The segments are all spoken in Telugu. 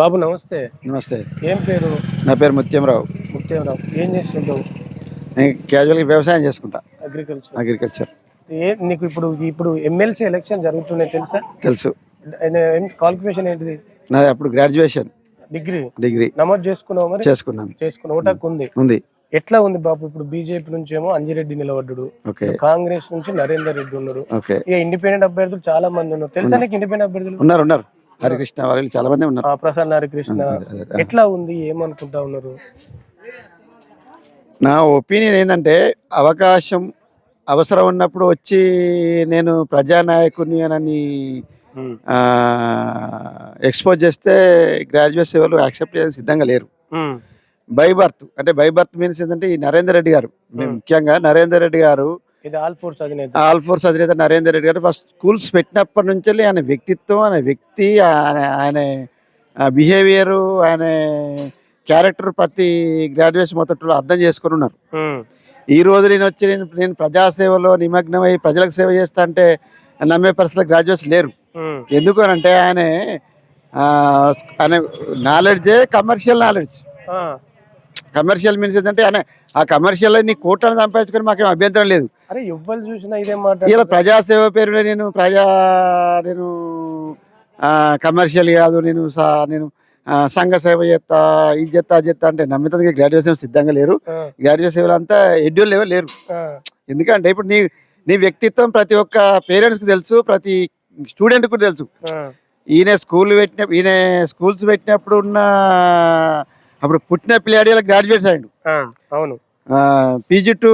బాబు నమస్తే. నమస్తే. ఏం పేరు? నా పేరు ముత్యంరావు. ముత్యంరావు ఏం చేస్తుంటావు? నేను క్యాజువల్గా వ్యవసాయం చేసుకుంటా. అగ్రికల్చర్ అగ్రికల్చర్ ఏ నీకు ఇప్పుడు ఇప్పుడు ఎమ్మెల్సీ ఎలక్షన్ జరుగుతున్నాయి తెలుసా? తెలుసు. క్వాలిఫికేషన్ ఏంటిది? నాది అప్పుడు గ్రాడ్యుయేషన్ డిగ్రీ డిగ్రీ నమోదు చేసుకున్నావు మరి? చేసుకున్నాను. చేసుకున్నావు? ఓటాకు ఉంది. ఉంది. ఎట్లా ఉంది బాబు ఇప్పుడు బీజేపీ నుంచి ఏమో అంజిరెడ్డి నిలబడ్డాడు. ఓకే. కాంగ్రెస్ నుంచి నరేందర్ రెడ్డి ఉన్నారు. ఓకే. ఇక ఇండిపెండెంట్ అభ్యర్థులు చాలా మంది ఉన్నారు. తెలుసా నీకు ఇండిపెండెంట్ అభ్యర్థులు? ఉన్నారు ఉన్నారు. హరికృష్ణ వాళ్ళు చాలా మంది ఉన్నారు. ప్రసన్న హరికృష్ణ. ఎట్లా ఉంది? ఏమనుకుంటా ఉన్నారు? నా ఒపీనియన్ ఏంటంటే అవకాశం అవసరం ఉన్నప్పుడు వచ్చి నేను ప్రజానాయకుని అని. ఎక్స్పోజ్ చేస్తే గ్రాడ్యుయేట్స్ ఎవరు యాక్సెప్ట్ చేయడానికి సిద్ధంగా లేరు. బై బర్త్ అంటే బై బర్త్ మీన్స్ ఏంటంటే ఈ నరేందర్ రెడ్డి గారు. ముఖ్యంగా నరేందర్ రెడ్డి గారు ఆల్ ఫోర్స్ అధినేత నరేందర్ రెడ్డి గారు ఫస్ట్ స్కూల్స్ పెట్టినప్పటి నుంచి ఆయన వ్యక్తిత్వం ఆయన వ్యక్తి ఆయన ఆయన బిహేవియర్ ఆయన క్యారెక్టర్ ప్రతి గ్రాడ్యుయేషన్ మొత్తంలో అర్థం చేసుకొని ఉన్నారు. ఈ రోజు నేను వచ్చి నేను నేను ప్రజాసేవలో నిమగ్నమై ప్రజలకు సేవ చేస్తా అంటే నమ్మే పరిస్థితుల్లో గ్రాడ్యుయేట్స్ లేరు. ఎందుకు అని అంటే ఆయన ఆయన నాలెడ్జే కమర్షియల్ నాలెడ్జ్. కమర్షియల్ మీన్స్ ఏంటంటే ఆయన ఆ కమర్షియల్ నీ కోట్లను సంపాదించుకొని మాకేం అభ్యంతరం లేదు. అరే ఎవ్వరు చూసినా ఇదే మాట ఇలా ప్రజాసేవ పేరునే నేను ప్రజా నేను కమర్షియల్ కాదు నేను సా- నేను సంఘ సేవ చేస్తా ఇది చేస్తా అది చేస్తా అంటే నమ్మితానికి గ్రాడ్యుయేషన్ సిద్ధంగా లేరు. గ్రాడ్యుయేషన్ అంతా ఎడ్యూల్ లెవెల్ లేరు. ఎందుకంటే ఇప్పుడు నీ నీ వ్యక్తిత్వం ప్రతి ఒక్క పేరెంట్స్కి తెలుసు ప్రతి స్టూడెంట్ కూడా తెలుసు. ఈయన స్కూల్ పెట్టిన ఈయన స్కూల్స్ పెట్టినప్పుడు ఉన్న అప్పుడు పుట్టిన పిల్లాడి గ్రాడ్యుయేట్స్ అయ్యిండు. ఆ, అవును. PG to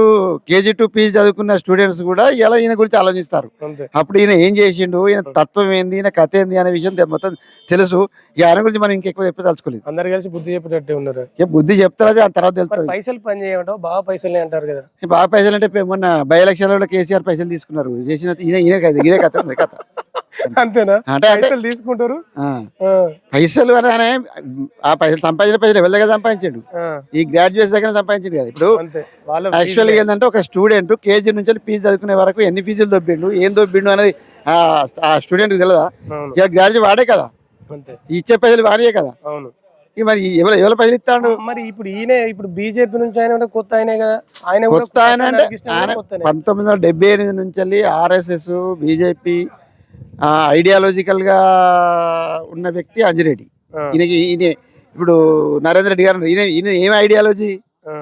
KG to PG చదువుకున్న స్టూడెంట్స్ కూడా ఇలా ఈయన గురించి ఆలోచిస్తారు. అప్పుడు ఈయన ఏం చేసిండు ఈయన తత్వం ఏంది ఈయన కథ ఏంది అనే విషయం మొత్తం తెలుసు. ఇక ఆయన గురించి మనం ఇంకెక్కువ చెప్పి తలుచుకోలేదు అందరు కలిసి బుద్ధి చెప్పేటట్టే ఉన్నారు. బుద్ధి చెప్తారా దాని తర్వాత తెలుస్తుంది. పైసలు పని చేయమంటావు? బాగా పైసలు అంటారు కదా. ఈ బాగా పైసలు అంటే మొన్న బై ఎలక్షన్లో కేసీఆర్ పైసలు తీసుకున్నారు. చేసిన ఈయన ఈయన కథ ఇదే కథ ఉంది కథ. అంతేనా? పైసలు తీసుకుంటారు. పైసలు అని ఆయన ఆ పైసలు సంపాదించిన పైసలు ఎవరి దగ్గర సంపాదించాడు? ఈ గ్రాడ్యుయేట్స్ దగ్గర సంపాదించాడు కదా. ఇప్పుడు యాక్చువల్గా ఏంటంటే ఒక స్టూడెంట్ కేజీ నుంచి ఫీజు చదువుకునే వరకు ఎన్ని ఫీజులు దొబ్బిండు ఏం దొబ్బిండు అనేది ఆ- స్టూడెంట్ తెలియదా ఇక గ్రాడ్యుయేట్ వాడే కదా. ఇచ్చే పైసలు వాడే కదా. మరి ఎవరు ఎవరు పైసలు ఇస్తాడు? మరి ఇప్పుడు ఈయన ఇప్పుడు బీజేపీ నుంచి ఆయన కూడా కొత్త ఆయనే కదా. ఆయన కొత్త ఆయన అంటే. పంతొమ్మిది వందల డెబ్బై ఎనిమిది నుంచి ఆర్ఎస్ఎస్ బీజేపీ ఐడియాలజికల్గా ఉన్న వ్యక్తి అంజిరెడ్డి. ఈయనకి ఈయన ఇప్పుడు నరేంద్ర రెడ్డి గారు ఈయన ఈయన ఏం ఐడియాలజీ ఆ,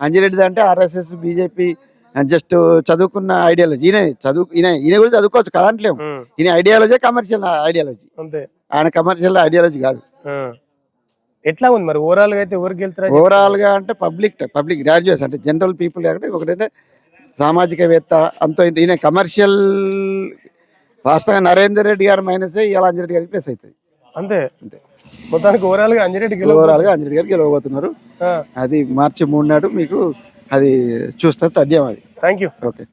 అంజిరెడ్డి అంటే ఆర్ఎస్ఎస్ బీజేపీ జస్ట్ చదువుకున్న ఐడియాలజీ ఈయన చదువు ఈయన ఈయన కూడా చదువుకోవచ్చు కదంటలేము ఉమ్, ఈయన ఐడియాలజీ కమర్షియల్ ఐడియాలజీ అంతే. ఆయన కమర్షియల్ ఐడియాలజీ కాదు. ఎట్లా ఉంది మరి? ఓవరాల్గా అయితే ఎవరికి వెళ్తారా ఓవరాల్గా అంటే పబ్లిక్ పబ్లిక్ గ్రాడ్యుయేట్స్ అంటే జనరల్ పీపుల్ కాకుండా ఒకటంటే సామాజికవేత్త అంత ఈయన కమర్షియల్ వాస్తవంగా నరేందర్ రెడ్డి గారు మైనస్ ఇలా అంజిరెడ్డి గారికి ప్లస్ అవుతుంది. అంతే. అంతే. మొత్తానికి ఓవరాల్గా అంజిరెడ్డి ఓవరాల్గా అంజిరెడ్డి గారికి గెలవబోతున్నారు. అది మార్చి మూడు నాడు మీకు అది చూస్తే తథ్యం అది. Thank you okay.